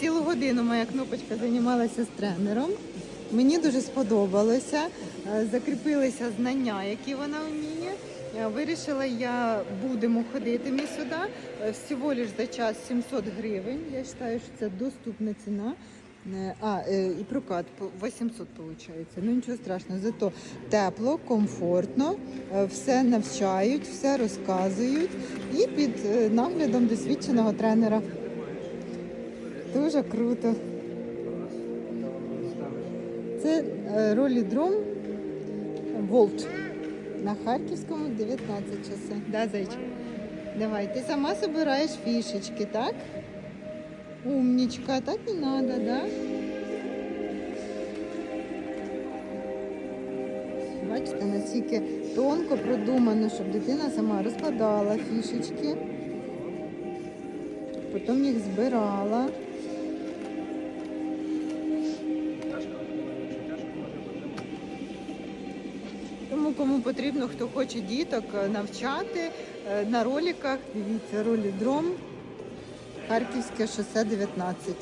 цілу годину моя кнопочка займалася з тренером. Мені дуже сподобалося. Е, Закріпилися знання, які вона вміє. Е, Вирішила я будемо ходити ми сюди. Е, Всього лиш за час 700 гривень. Я вважаю, що це доступна ціна. А, і прокат по 800 виходить. Ну нічого страшного. Зато тепло, комфортно, все навчають, все розказують і під наглядом досвідченого тренера. Дуже круто. Це е, ролідром Волт на Харківському 19 часи. Да, зайчик? Давай, ти сама собираєш фішечки, так? Умнічка, так і надо, да? Бачите, наскільки тонко продумано, щоб дитина сама розкладала фішечки, потім їх збирала. Тому кому потрібно, хто хоче діток е, навчати е, на роліках, дивіться, ролідром, Харківське шосе 19.